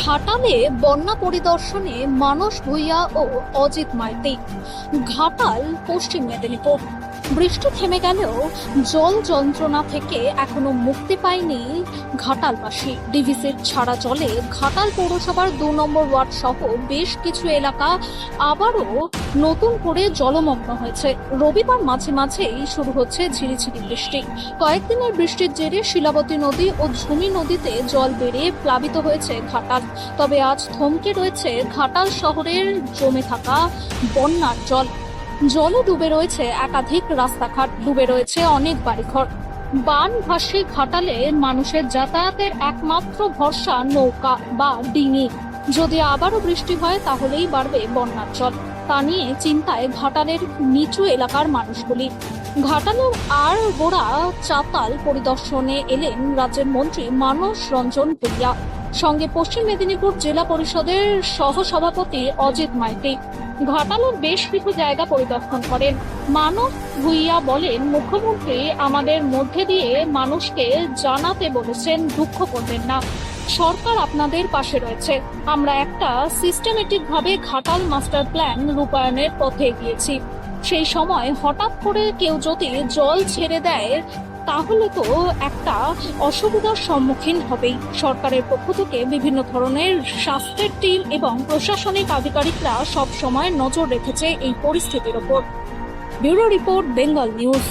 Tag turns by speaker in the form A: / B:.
A: ঘাটালে বন্যা পরিদর্শনে মানস ভূঁইয়া ও অজিত মাইতি। ঘাটাল পশ্চিম মেদিনীপুর। বৃষ্টি থেমে গেলেও জল যন্ত্রণা থেকে এখনও মুক্তি পায়নি ঘাটালবাসী। ডিভিসির ছাড়া জলে ঘাটাল পৌরসভার দু নম্বর ওয়ার্ড সহ বেশ কিছু এলাকা আবারও নতুন করে জলমগ্ন হয়েছে। রবিবার মাঝে মাঝেই শুরু হচ্ছে ঝিরিঝিরি বৃষ্টি। কয়েকদিনের বৃষ্টির জেরে শিলাবতী নদী ও ঝুমি নদীতে জল বেড়ে প্লাবিত হয়েছে ঘাটাল। তবে আজ থমকে রয়েছে ঘাটাল শহরের জমে থাকা বন্যার জল। জলে ডুবে রয়েছে, একাধিক রাস্তাঘাট ডুবে রয়েছে, অনেক বাড়িঘর। বান ভাসে ঘাটালে মানুষের যাতায়াতের একমাত্র ভরসা নৌকা বা ডিঙি। যদি আবারও বৃষ্টি হয়, তাহলেই বাড়বে বন্যার জল তা নিয়ে চিন্তায় ঘাটালের নিচু এলাকার মানুষগুলি। ঘাটালের আর গোড়া চাতাল পরিদর্শনে এলেন রাজ্যের মন্ত্রী মানস রঞ্জন সঙ্গে পশ্চিম মেদিনীপুর জেলা পরিষদের সহসভাপতি অজিত মাইতি। ঘাটালের বেশ কিছু জায়গা পরিদর্শন করেন। মানস ভুইয়া বলেন, মুখ্যমন্ত্রী আমাদের মধ্যে দিয়ে মানুষকে জানাতে বলেছেন, দুঃখ করবেন না। সরকার আপনাদের পাশে রয়েছে। আমরা একটা সিস্টেমেটিক ভাবে ঘাটাল মাস্টার প্ল্যান রূপায়ণের পথে গিয়েছি সেই সময় হঠাৎ করে কেউ যদি জল ছেড়ে দেয় তাহলে তো একটা অসুবিধার সম্মুখীন হবেই। সরকারের পক্ষ থেকে বিভিন্ন ধরনের স্বাস্থ্যের টিম এবং প্রশাসনিক আধিকারিকরা সব সময় নজর রেখেছে এই পরিস্থিতির ওপর। Bureau report, Bengal news.